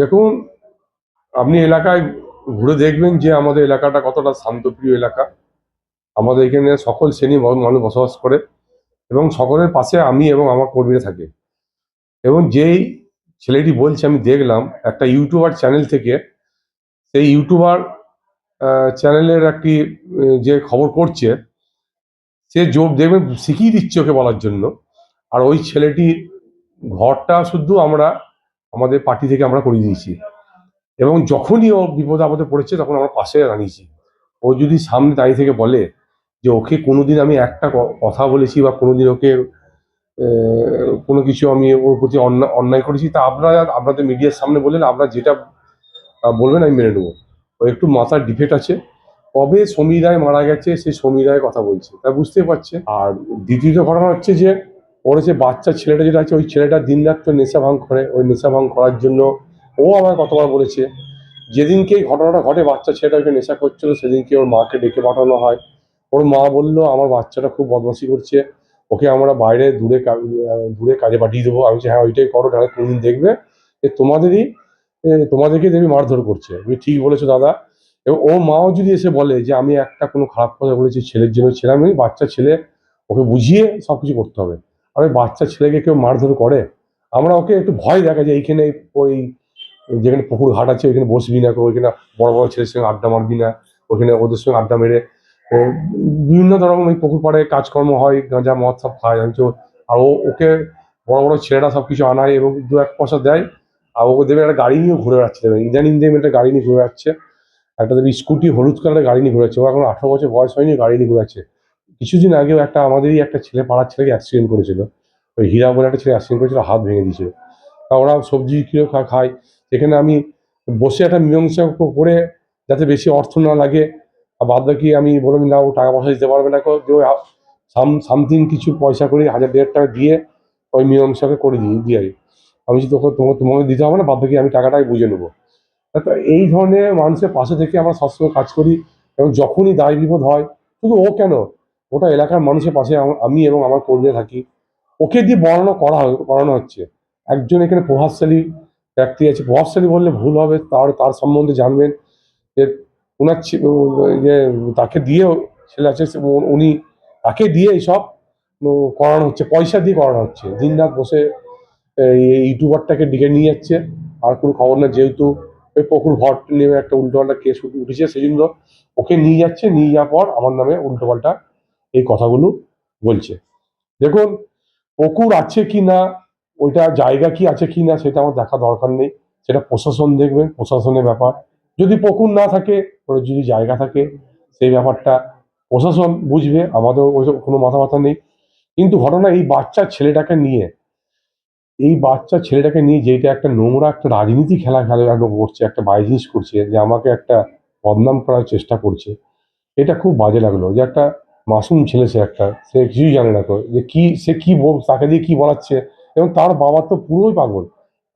দেখুন, আপনি এলাকায় ঘুরে দেখবেন যে আমাদের এলাকাটা কতটা শান্তপ্রিয় এলাকা। আমাদের এখানে সকল শ্রেণি মানুষ বসবাস করে এবং সকলের পাশে আমি এবং আমার কর্মীরা থাকে। এবং যেই ছেলেটি বলছে, আমি দেখলাম একটা ইউটিউবার চ্যানেল থেকে, সেই ইউটিউবার চ্যানেলের একটি যে খবর করছে, সে জোর দেখবেন শিখিয়ে দিচ্ছে ওকে বলার জন্য। আর ওই ছেলেটির ঘরটা শুধু আমরা আমাদের পার্টি থেকে আমরা করে দিয়েছি। এবং যখনই ও বিপদ আপদে পড়েছে, তখন আমরা পাশে দাঁড়িয়েছি। ও যদি সামনে দাঁড়িয়ে থেকে বলে যে, ওকে কোনোদিন আমি একটা কথা বলেছি বা কোনোদিন ওকে কোনো কিছু আমি ওর প্রতি অন্যায় করেছি, তা আপনারা, আপনাদের মিডিয়ার সামনে বললেন আপনারা যেটা বলবেন আমি মেনে নেব। ও একটু মাথার ডিফেক্ট আছে। কবে সমীর রায় মারা গেছে, সে সমীর রায়ের কথা বলছে। তা বুঝতে পারছে। আর দ্বিতীয় ঘটনা হচ্ছে যে ওর যে বাচ্চা ছেলেটা যেটা আছে, ওই ছেলেটা দিন রাত তো নেশা ভাঙ করে, ওই নেশা ভাঙ করার জন্য ও আমার কতবার বলেছে, যেদিনকে এই ঘটনাটা ঘটে, বাচ্চা ছেলেটা ওকে নেশা করছিল, সেদিনকে ওর মাকে ডেকে পাঠানো হয়। ওর মা বলল, আমার বাচ্চাটা খুব বদমাশি করছে, ওকে আমরা বাইরে দূরে দূরে কাজে পাঠিয়ে দেবো। আমি হ্যাঁ ওইটাই করো, তাহলে কোনদিন দেখবে যে তোমাদেরই তোমাদেরকে দেবী মারধর করছে। তুমি ঠিক বলেছ দাদা। এবং ও মাও যদি এসে বলে যে, আমি একটা কোনো খারাপ কথা বলেছি ছেলের জন্য, ছেলে আমি, বাচ্চা, ছেলে, ওকে বুঝিয়ে সব কিছু করতে হবে। আর ওই বাচ্চা ছেলেকে কেউ মারধর করে? আমরা ওকে একটু ভয় দেখা যায় এইখানে ওই যেখানে পুকুর ঘাট আছে, ওইখানে বসবি না ওইখানে বড় বড় ছেলের সঙ্গে আড্ডা মারবি না, ওইখানে ওদের সঙ্গে আড্ডা মেরে। বিভিন্ন ধরনের ওই পুকুর পাড়ে কাজকর্ম হয়, গাঁজা মদ সব খায় আমি তো আর ও ওকে বড় বড় ছেলেরা সব কিছু আনায় এবং দু এক পয়সা দেয়। আর ওকে দেবে একটা গাড়ি নিয়ে ঘুরে বেড়াচ্ছে। দেবে ইদানিং দেবে একটা গাড়ি নিয়ে ঘুরে বেড়াচ্ছে। একটা দেবে স্কুটি হলুদ কালারের গাড়ি নিয়ে ঘুরে যাচ্ছে ও এখন আঠারো বছর বয়স হয়নি, গাড়ি নিয়ে ঘুরে যাচ্ছে কিছুদিন আগেও একটা আমাদেরই একটা ছেলে, পাড়ার ছেলেকে অ্যাক্সিডেন্ট করেছিল। ওই হীরা বলে একটা ছেলে অ্যাক্সিডেন্ট করেছিল, হাত ভেঙে দিয়েছিল। তা ওরা সবজি খা খায়। সেখানে আমি বসে একটা মীমাংসা করে যাতে বেশি অর্থ না লাগে, আর বাদ বাকি আমি বললাম না ও টাকা পয়সা দিতে পারবে না যে সামথিং কিছু পয়সা করে, হাজার দেড় টাকা দিয়ে ওই মীমাংসাকে করে দিই দিয়ে। আমি যদি তোকে তোমাকে তোমাকে দিতে হবে না, বাদ বাকি আমি টাকাটাই বুঝে নেব। তা এই ধরনের মানুষের পাশে থেকে আমরা সবসময় কাজ করি, এবং যখনই দায় বিপদ হয়, শুধু ও কেন? ওটা এলাকার মানুষের পাশে আমি এবং আমার কর্মীরা থাকি। ওকে দিয়ে বর্ণনা করা করানো হচ্ছে। একজন এখানে প্রভাবশালী ব্যক্তি আছে। প্রভাবশালী বললে ভুল হবে, তার তার সম্বন্ধে জানবেন যে ওনার ইয়ে তাকে দিয়ে ছেলে আছে উনি তাকে দিয়ে এইসব করানো হচ্ছে, পয়সা দিয়ে করানো হচ্ছে। দিন রাত বসে ইউটিউবারটাকে ডেকে নিয়ে যাচ্ছে। আর কোনো খবর না, যেহেতু ওই পুকুর ঘর নিয়ে একটা উল্টোপাল্টা কেস উঠেছে, সেই জন্য ওকে নিয়ে যাচ্ছে। নিয়ে যাওয়ার পর আমার নামে উল্টোপাল্টা এই কথাগুলো বলছে। দেখুন পুকুর আছে কি না, ওইটা জায়গা কি আছে কি না, সেটা আমার দেখা দরকার নেই। সেটা প্রশাসন দেখবে, প্রশাসনের ব্যাপার। যদি পুকুর না থাকে যদি জায়গা থাকে, সেই ব্যাপারটা প্রশাসন বুঝবে, আমাদের ওইসব কোনো মাথা ব্যথা নেই। কিন্তু ঘটনা, এই বাচ্চা ছেলেটাকে নিয়ে, এই বাচ্চা ছেলেটাকে নিয়ে যেটা একটা নোংরা একটা রাজনীতি খেলা খেলা করছে, একটা বাইজিনিস করছে, যে আমাকে একটা বদনাম করার চেষ্টা করছে, এটা খুব বাজে লাগল। যে একটা মাসুম ছেলে সে একটা, সে কিছুই জানে না তো যে কি, সে কি তাকে দিয়ে কি বলাচ্ছে? এবং তার বাবা তো পুরোই পাগল।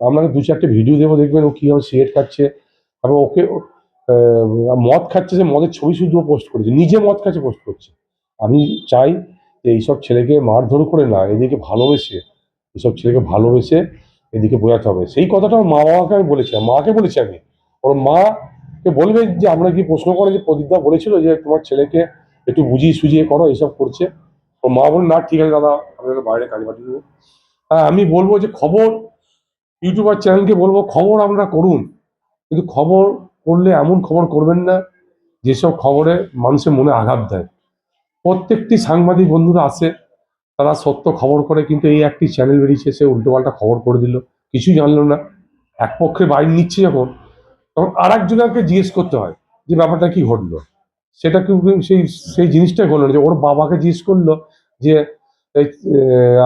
আপনাকে দু চারটে ভিডিও দেবো, দেখবেন ও কীভাবে সিগারেট খাচ্ছে। তারপর ওকে মদ খাচ্ছে, সে মদের ছবি শুধু পোস্ট করেছে। নিজে মদ খাচ্ছে পোস্ট করছে। আমি চাই যে এইসব ছেলেকে মারধর করে না এদিকে ভালোবেসে এইসব ছেলেকে ভালোবেসে এদিকে বোঝাতে হবে। সেই কথাটা ওর মা বাবাকে আমি বলেছি মাকে বলেছি আমি। ওর মাকে বলবে যে আমরা কি প্রশ্ন করে যে, প্রদীপদা বলেছিল যে, তোমার ছেলেকে একটু বুঝিয়ে সুঝিয়ে করো এইসব করছে। ওর মা বলল, না, ঠিক আছে দাদা, আমি ওকে বাইরে কাজ পাঠিয়ে দেবো। হ্যাঁ আমি বলব যে খবর, ইউটিউবার চ্যানেলকে বলব, খবর আমরা করুন। কিন্তু খবর করলে এমন খবর করবেন না, যেসব খবরে মানুষের মনে আঘাত দেয়। প্রত্যেকটি সাংবাদিক বন্ধুরা আসে, তারা সত্য খবর করে, কিন্তু এই একটি চ্যানেল বেরিয়েছে, সে উল্টোপাল্টা খবর করে দিল। কিছুই জানলো না। এক পক্ষে বাইর নিচ্ছে যখন, তখন আর একজনকে জিজ্ঞেস করতে হয় যে, ব্যাপারটা কি ঘটলো? সেটা কিন্তু সেই সেই জিনিসটাই করল না, যে ওর বাবাকে জিজ্ঞেস করল যে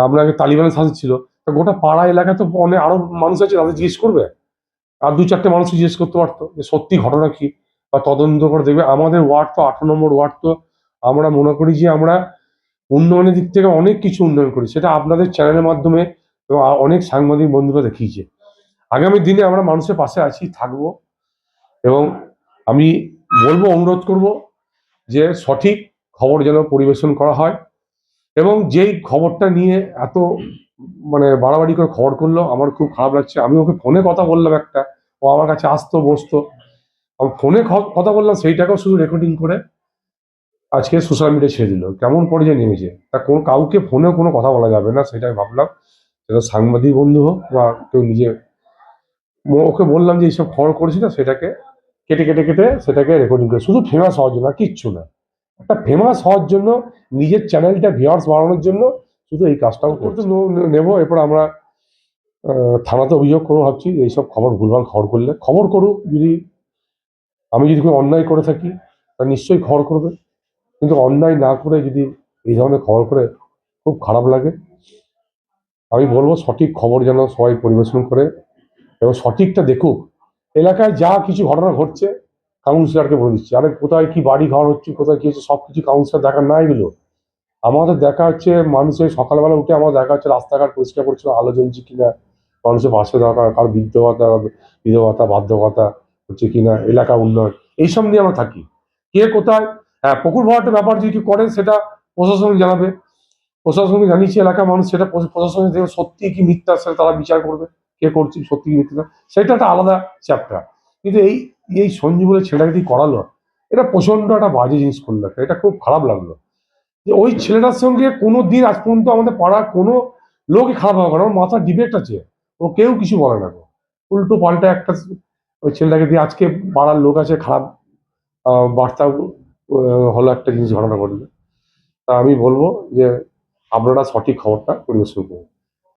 আপনাকে তালিবানের শাসিত ছিল, তা গোটা পাড়া এলাকায় তো অনেক, আরও মানুষ আছে তাদের জিজ্ঞেস করবে? আর দু চারটে মানুষ জিজ্ঞেস করতে পারতো, যে সত্যি ঘটনা কি? বা তদন্ত করে দেখবে, আমাদের ওয়ার্ড তো আঠারো নম্বর ওয়ার্ড তো আমরা মনে করি যে আমরা উন্নয়নের দিক থেকে অনেক কিছু উন্নয়ন করি, সেটা আপনাদের চ্যানেলের মাধ্যমে এবং অনেক সাংবাদিক বন্ধুরা দেখিয়েছে। আগামী দিনে আমরা মানুষের পাশে আছি, থাকব এবং আমি বলব, অনুরোধ করব যে সঠিক খবর যেন পরিবেশন করা হয় এবং যেই খবরটা নিয়ে এত মানে বাড়াবাড়ি করে খবর করল, আমার খুব খারাপ লাগছে। আমি ওকে ফোনে কথা বললাম একটা, ও আমার কাছে আসতো, বসতো। আমি ফোনে কথা বললাম, সেইটাকেও শুধু রেকর্ডিং করে আজকে সোশ্যাল মিডিয়া ছেড়ে দিল। কেমন পর্যায়ে নেমেছে? তা কোনো, কাউকে ফোনেও কোনো কথা বলা যাবে না, সেটাই ভাবলাম। সেটা সাংবাদিক বন্ধু হোক বা কেউ নিজে ওকে বললাম যে এইসব খবর করেছি না, সেটাকে কেটে কেটে কেটে সেটাকে রেকর্ডিং করে। শুধু ফেমাস হওয়ার জন্য আর কিচ্ছু না। একটা ফেমাস হওয়ার জন্য নিজের চ্যানেলটা ভিউয়ার্স বাড়ানোর জন্য শুধু এই কাজটাও করতে নেব এরপর আমরা থানাতে অভিযোগ করব ভাবছি এইসব খবর ভুলভাল খবর করলে। খবর করুক যদি আমি যদি কোনো অন্যায় করে থাকি তা নিশ্চয়ই খবর করবে। কিন্তু অন্যায় না করে যদি এই ধরনের খবর করে খুব খারাপ লাগে। আমি বলব সঠিক খবর যেন সবাই পরিবেশন করে এবং সঠিকটা দেখুক। এলাকায় যা কিছু ঘটনা ঘটছে, কাউন্সিলরকে বলে দিচ্ছে। আরে কোথায় কি বাড়ি ঘর হচ্ছে, কোথায় কি হচ্ছে সব কিছু কাউন্সিলর দেখার না এগুলো। আমাদের দেখা হচ্ছে মানুষের সকালবেলা উঠে আমার দেখা হচ্ছে রাস্তাঘাট পরিষ্কার করছে আলো জ্বলছে কিনা, মানুষের পাশে দরকার কারও বিধবতা বাধ্য ভাতা হচ্ছে কিনা, এলাকা উন্নয়ন, এইসব নিয়ে আমরা থাকি। কে কোথায়? হ্যাঁ পুকুর ভরাটের ব্যাপার যদি কেউ করে, সেটা প্রশাসন জানাবে। প্রশাসনকে জানিয়েছি এলাকার মানুষ সেটা প্রশ- প্রশাসনের সত্যি কি মিথ্যা, সেটা তারা বিচার করবে। কে করছি, সত্যি মিথ্যা সেটা একটা আলাদা চ্যাপ্টার কিন্তু এই এই সঞ্জু বলে ছেলেটাকে দিয়ে করালো, এটা প্রচণ্ড একটা বাজে জিনিস করল। এটা খুব খারাপ লাগল যে ওই ছেলেটার সঙ্গে কোনো দিন আজ পর্যন্ত আমাদের পাড়ার কোনো লোকই খারাপ হবে ওর মাথার ডিবেট আছে, ও কেউ কিছু বলে না। উল্টো পাল্টা একটা ওই ছেলেটাকে দিয়ে আজকে পাড়ার লোক আছে, খারাপ বার্তা হলো একটা জিনিস ঘটনা ঘটলো তা আমি বলব যে আপনারা সঠিক খবরটা পরিবেশন করুন